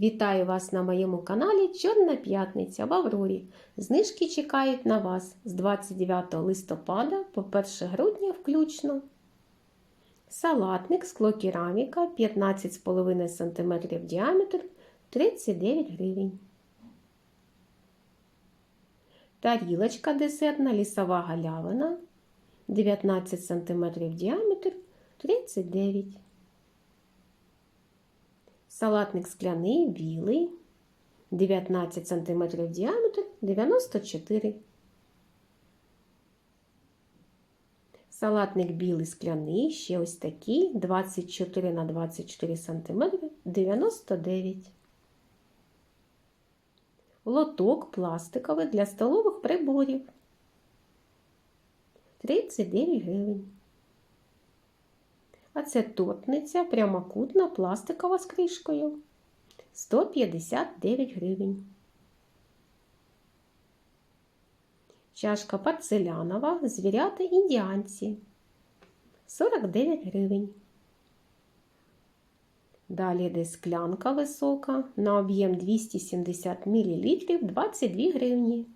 Вітаю вас на моєму каналі Чорна П'ятниця в Аврорі. Знижки чекають на вас з 29 листопада по 1 грудня включно. Салатник склокераміка 15,5 см діаметр 39 гривень. Тарілочка десертна лісова галявина 19 см діаметр 39 Салатник скляний білий 19 см діаметр 94 Салатник білий скляний, ще ось такий 24 на 24 см 99 Лоток пластиковий для столових приборів. 39 гривень. А це тортниця прямокутна пластикова з кришкою 159 гривень. Чашка порцелянова, звірята індіанці 49 гривень. Далі йде склянка висока на об'єм 270 мл 22 гривні.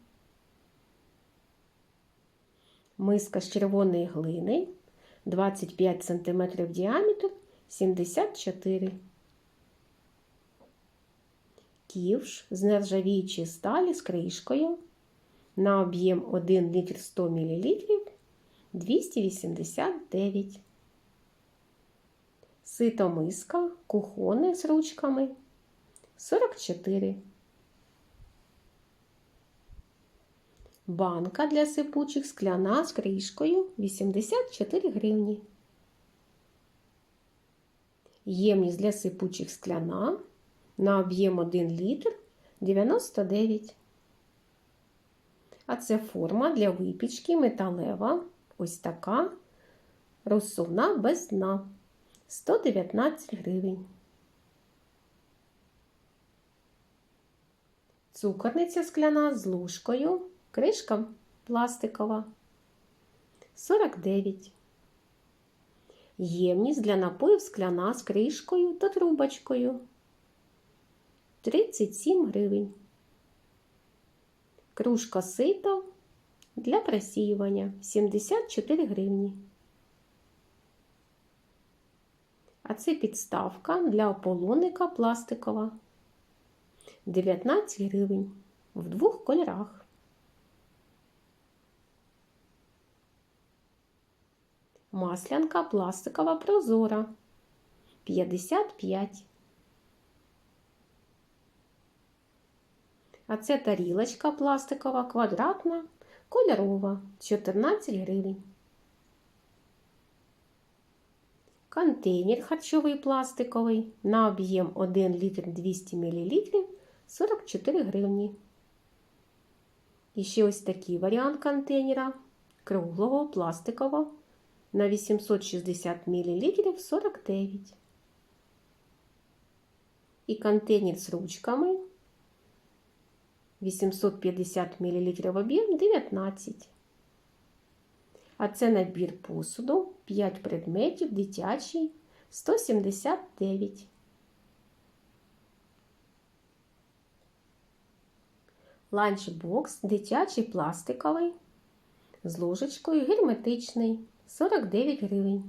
Миска з червоної глини 25 см діаметр 74 Ківш з нержавіючої сталі з кришкою на об'єм 1 літр 100 мл 289 Сито миска кухонне з ручками 44 Банка для сипучих скляна з кришкою 84 гривні. Ємність для сипучих скляна на об'єм 1 літр 99. А це форма для випічки металева. Ось така розсувна без дна 119 гривень. Цукорниця скляна з ложкою. Кришка пластикова 49. Ємність для напоїв скляна з кришкою та трубочкою 37 гривень. Кружка сита для просіювання 74 гривні. А це підставка для ополонника пластикова 19 гривень в двох кольорах. Маслянка пластикова прозора 55. А це тарілочка пластикова квадратна, кольорова 14 гривень. Контейнер харчовий пластиковий на об'єм 1 літр 200 мл 44 гривні. І ще ось такий варіант контейнера круглого пластикового на 860 мл 49. І контейнер з ручками 850 мл об'єм 19. А це набір посуду 5 предметів дитячий 179. Ланчбокс дитячий пластиковий з ложечкою герметичний 49 гривень.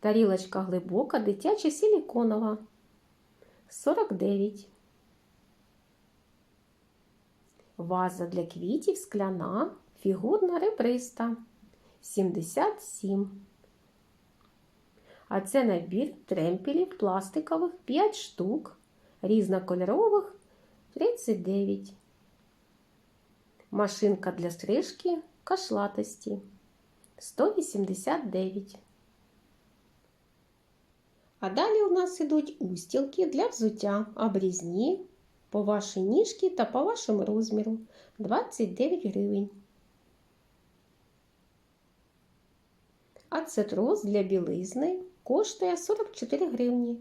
Тарілочка глибока, дитяча силіконова 49. Ваза для квітів скляна, фігурна ребриста 77. А це набір тремпелів пластикових 5 штук, різнокольорових 39. Машинка для стрижки кашлатості 189. А далі у нас ідуть устілки для взуття обрізні по вашій ніжці та по вашому розміру 29 гривень. А для білизни коштує 44 гривні.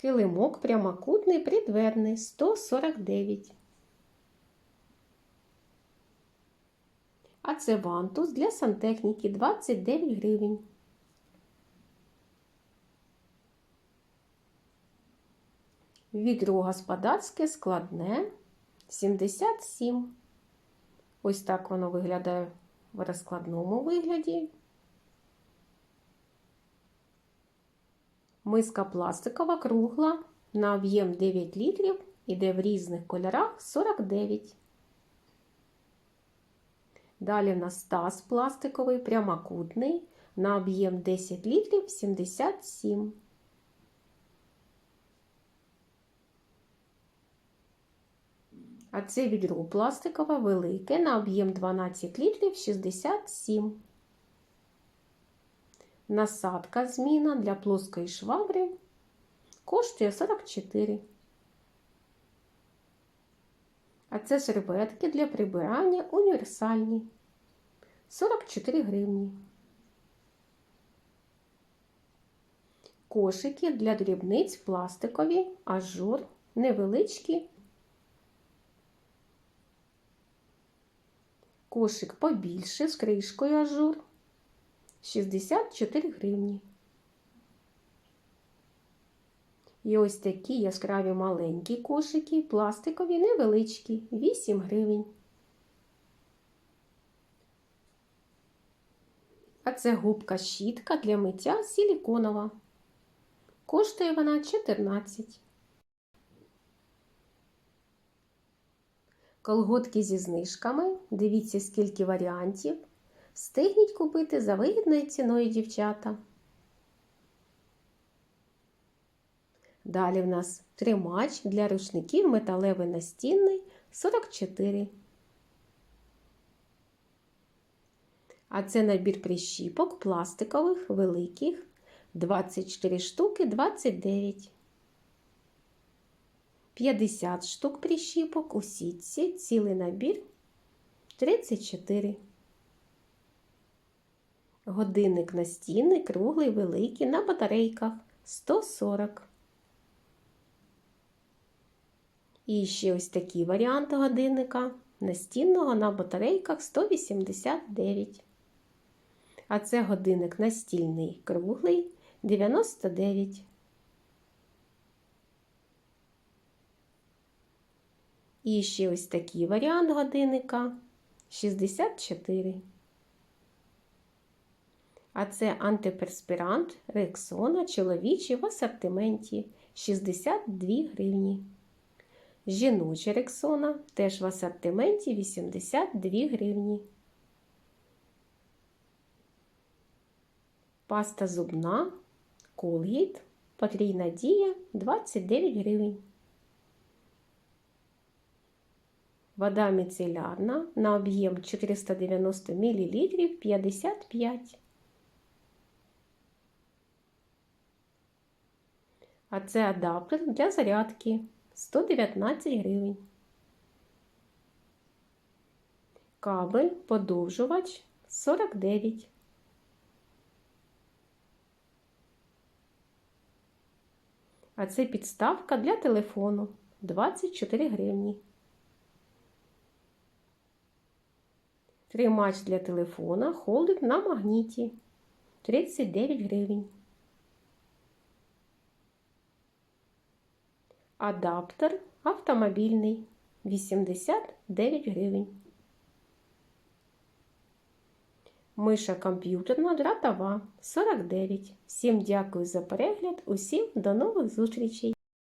Килимок прямокутний, придверний 149. А це вантус для сантехніки 29 гривень. Відро господарське складне 77. Ось так воно виглядає в розкладному вигляді. Миска пластикова кругла на об'єм 9 літрів іде в різних кольорах 49. Далі в нас пластиковий прямокутний на об'єм 10 літрів 77. А це відро пластикове велике на об'єм 12 літрів 67. Насадка зміна для плоскої швабри коштує 44. А це серветки для прибирання універсальні 44 гривні. Кошики для дрібниць пластикові, ажур, невеличкі. Кошик побільше з кришкою ажур 64 гривні. І ось такі яскраві маленькі кошики, пластикові невеличкі 8 гривень. А це губка щітка для миття силіконова. Коштує вона 14. Колготки зі знижками. Дивіться, скільки варіантів. Встигніть купити за вигідною ціною дівчата. Далі в нас тримач для рушників металевий настінний 44. А це набір прищіпок пластикових великих 24 штуки 29. 50 штук прищіпок у сітці, цілий набір 34. Годинник настінний, круглий, великий на батарейках 140. І ще ось такий варіант годинника настінного на батарейках 189. А це годинник настільний круглий 99. І ще ось такий варіант годинника 64. А це антиперспірант Рексона чоловічий в асортименті 62 гривні. Жіноча Рексона теж в асортименті 82 гривні. Паста зубна Colgate потрійна дія 29 гривень. Вода міцелярна на об'єм 490 мл 55. А це адаптер для зарядки 119 гривень. Кабель подовжувач 49. А це підставка для телефону 24 гривні. Тримач для телефона холдик на магніті 39 гривень. Адаптер автомобільний 89 гривень. Миша комп'ютерна дратова 49. Всім дякую за перегляд. Усім до нових зустрічей!